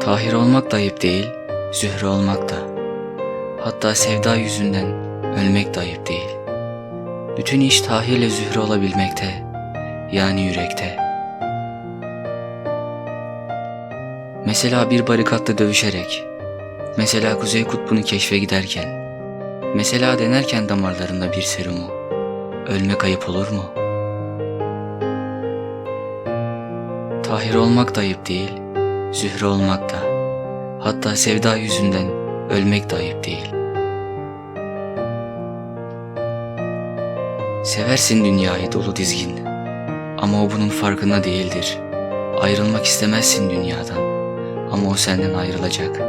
Tahir olmak da ayıp değil, Zühre olmak da. Hatta sevda yüzünden ölmek de ayıp değil. Bütün iş Tahir'le Zühre olabilmekte, yani yürekte. Mesela bir barikatta dövüşerek, mesela Kuzey Kutbu'nu keşfe giderken, mesela denerken damarlarında bir serumu, ölmek ayıp olur mu? Tahir olmak da ayıp değil, Zühre olmak da. Hatta sevda yüzünden ölmek de ayıp değil. Seversin dünyayı dolu dizgin. Ama o bunun farkında değildir. Ayrılmak istemezsin dünyadan. Ama o senden ayrılacak.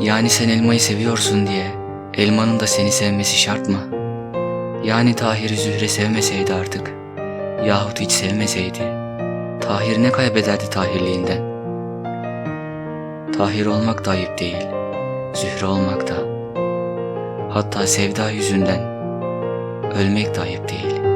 Yani sen elmayı seviyorsun diye elmanın da seni sevmesi şart mı? Yani Tahir'i Zühre sevmeseydi artık. Yahut hiç sevmeseydi. Tahir ne kaybederdi Tahirliğinden? Tahir olmak da ayıp değil. Zühre olmak da. Hatta sevda yüzünden ölmek de ayıp değil.